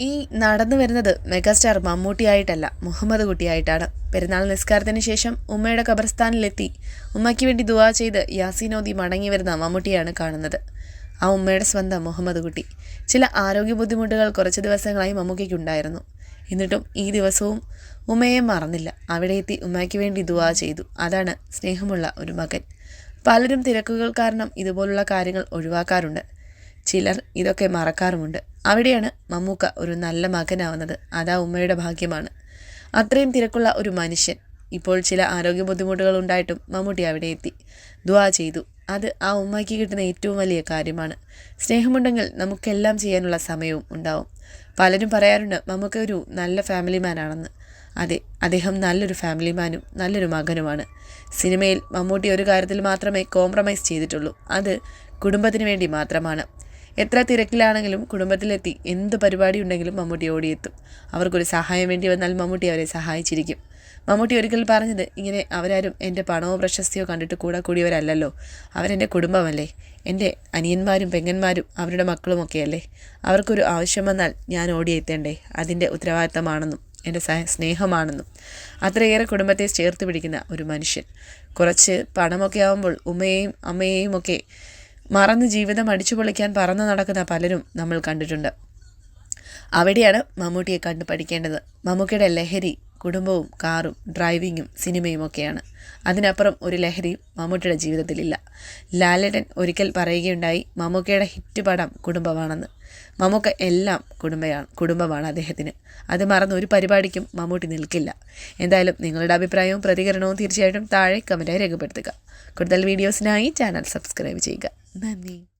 ഈ നടന്നു വരുന്നത് മെഗാസ്റ്റാർ മമ്മൂട്ടിയായിട്ടല്ല മുഹമ്മദ് കുട്ടിയായിട്ടാണ്. പെരുന്നാൾ നിസ്കാരത്തിന് ശേഷം ഉമ്മയുടെ ഖബർസ്ഥാനിലെത്തി. ഉമ്മയ്ക്ക് വേണ്ടി ദുവാ ചെയ്ത് യാസീനോദി മടങ്ങി വരുന്ന മമ്മൂട്ടിയാണ് കാണുന്നത്. ആ ഉമ്മയുടെ സ്വന്തം മുഹമ്മദ് കുട്ടി. ചില ആരോഗ്യ ബുദ്ധിമുട്ടുകൾ കുറച്ച് ദിവസങ്ങളായി മമ്മൂക്കയ്ക്കുണ്ടായിരുന്നു. എന്നിട്ടും ഈ ദിവസവും ഉമ്മയെ മറന്നില്ല. അവിടെ എത്തി ഉമ്മയ്ക്ക് വേണ്ടി ദുവാ ചെയ്തു. അതാണ് സ്നേഹമുള്ള ഒരു മകൻ. പലരും തിരക്കുകൾ കാരണം ഇതുപോലുള്ള കാര്യങ്ങൾ ഒഴിവാക്കാറുണ്ട്. ചിലർ ഇതൊക്കെ മറക്കാറുമുണ്ട്. അവിടെയാണ് മമ്മൂക്ക ഒരു നല്ല മകനാവുന്നത്. അതാ ഉമ്മയുടെ ഭാഗ്യമാണ്. അത്രയും തിരക്കുള്ള ഒരു മനുഷ്യൻ. ഇപ്പോൾ ചില ആരോഗ്യ ബുദ്ധിമുട്ടുകൾ ഉണ്ടായിട്ടും മമ്മൂട്ടി അവിടെ എത്തി. ദ്വാ ചെയ്തു. അത് ആ ഉമ്മയ്ക്ക് കിട്ടുന്ന ഏറ്റവും വലിയ കാര്യമാണ്. സ്നേഹമുണ്ടെങ്കിൽ നമുക്കെല്ലാം ചെയ്യാനുള്ള സമയവും ഉണ്ടാവും. പലരും പറയാറുണ്ട് മമ്മൂക്ക ഒരു നല്ല ഫാമിലി മാനാണെന്ന് അതെ അദ്ദേഹം നല്ലൊരു ഫാമിലി മാനും നല്ലൊരു മകനുമാണ്. സിനിമയിൽ മമ്മൂട്ടി ഒരു കാര്യത്തിൽ മാത്രമേ കോംപ്രമൈസ് ചെയ്തിട്ടുള്ളൂ. അത് കുടുംബത്തിന് വേണ്ടി മാത്രമാണ്. എത്ര തിരക്കിലാണെങ്കിലും കുടുംബത്തിലെത്തി എന്ത് പരിപാടി ഉണ്ടെങ്കിലും മമ്മൂട്ടി ഓടിയെത്തും. അവർക്കൊരു സഹായം വേണ്ടി വന്നാൽ മമ്മൂട്ടി അവരെ സഹായിച്ചിരിക്കും. മമ്മൂട്ടി ഒരിക്കൽ പറഞ്ഞത് ഇങ്ങനെ അവരാരും എന്റെ പണമോ പ്രശസ്തിയോ കണ്ടിട്ട് കൂടെ കൂടിയവരല്ലല്ലോ. അവരെന്റെ കുടുംബമല്ലേ. എന്റെ അനിയന്മാരും പെങ്ങന്മാരും അവരുടെ മക്കളുമൊക്കെയല്ലേ. അവർക്കൊരു ആവശ്യം വന്നാൽ ഞാൻ ഓടിയെത്തേണ്ടേ. അതിന്റെ ഉത്തരവാദിത്തമാണെന്നും എന്റെ സ്നേഹമാണെന്നും. അത്രയേറെ കുടുംബത്തെ ചേർത്ത് പിടിക്കുന്ന ഒരു മനുഷ്യൻ. കുറച്ച് പണമൊക്കെ ആകുമ്പോൾ ഉമ്മയെയും അമ്മയെയും ഒക്കെ മറന്ന് ജീവിതം അടിച്ചു പൊളിക്കാൻ പറന്നു നടക്കുന്ന പലരും നമ്മൾ കണ്ടിട്ടുണ്ട്. അവിടെയാണ് മമ്മൂട്ടിയെ കണ്ടു പഠിക്കേണ്ടത് മമ്മൂക്കയുടെ ലഹരി കുടുംബവും കാറും ഡ്രൈവിങ്ങും സിനിമയും ഒക്കെയാണ്. അതിനപ്പുറം ഒരു ലഹരി മമ്മൂട്ടിയുടെ ജീവിതത്തിലില്ല. ലാലടൻ ഒരിക്കൽ പറയുകയുണ്ടായി മമ്മൂക്കയുടെ ഹിറ്റ് പടം കുടുംബമാണെന്ന്. മമ്മൂക്ക എല്ലാം കുടുംബയാണ് കുടുംബമാണ് അദ്ദേഹത്തിന്. അത് മറന്ന് ഒരു പരിപാടിക്കും മമ്മൂട്ടി നിൽക്കില്ല. എന്തായാലും നിങ്ങളുടെ അഭിപ്രായവും പ്രതികരണവും തീർച്ചയായിട്ടും താഴെ കമന്റായി രേഖപ്പെടുത്തുക. കൂടുതൽ വീഡിയോസിനായി ചാനൽ സബ്സ്ക്രൈബ് ചെയ്യുക. നന്ദി.